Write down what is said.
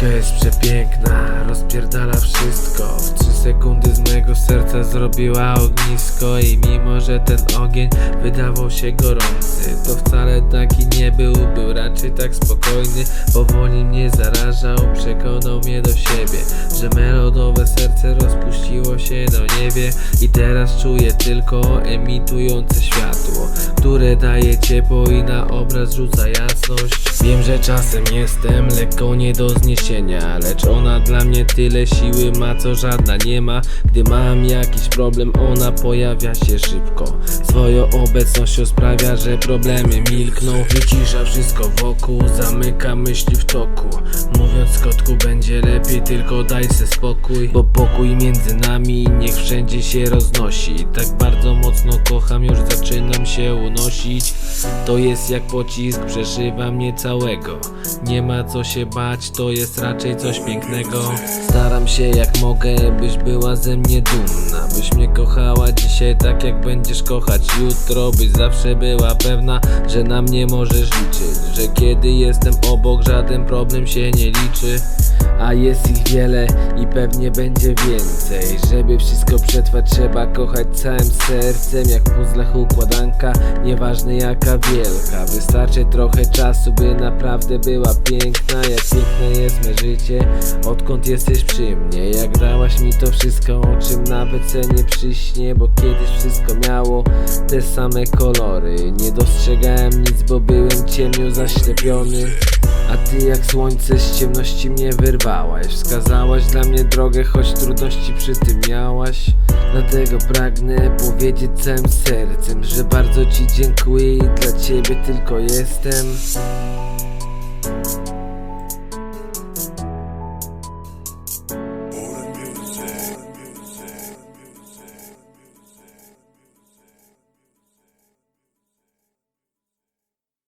Dziewczynka jest przepiękna, rozpierdala wszystko. W trzy sekundy z mojego serca zrobiła ognisko I mimo, że ten ogień wydawał się gorący To wcale taki nie był, był raczej tak spokojny Powoli mnie zarażał, przekonał mnie do siebie Że melodowe serce rozpuściło się do niebie I teraz czuję tylko emitujące światło Które daje ciepło i na obraz rzuca jasność Wiem, że czasem jestem lekko nie do zniesienia Lecz ona dla mnie tyle siły ma, co żadna nie ma. Gdy mam jakiś problem, ona pojawia się szybko. Swoją obecnością sprawia, że problemy milkną Wycisza wszystko wokół, zamyka myśli w toku. Mówiąc kotku będzie lepiej, tylko daj se spokój. Bo pokój między nami niech wszędzie się roznosi. Tak bardzo mocno kocham, już zaczynam się unosić. To jest jak pocisk, przeszywa mnie całego. Nie ma co się bać, to jest raczej coś pięknego. Staram się jak mogę, byś była ze mnie dumna Byś mnie kochała dzisiaj tak jak będziesz kochać. Jutro Byś zawsze była pewna, że na mnie możesz liczyć Że kiedy jestem obok, żaden problem się nie liczy a jest ich wiele i pewnie będzie więcej. Żeby wszystko przetrwać trzeba kochać całym sercem Jak w puzzlach układanka, nieważne jaka wielka. Wystarczy trochę czasu by naprawdę była piękna. Jak piękne jest me życie, odkąd jesteś przy mnie. Jak dałaś mi to wszystko, o czym nawet se nie przyśnie Bo kiedyś wszystko miało te same kolory. Nie dostrzegałem nic, bo byłem ciemno zaślepiony a ty jak słońce z ciemności mnie wyrwałaś Wskazałaś dla mnie drogę, choć trudności przy tym miałaś. Dlatego pragnę powiedzieć całym sercem Że bardzo ci dziękuję i dla ciebie tylko jestem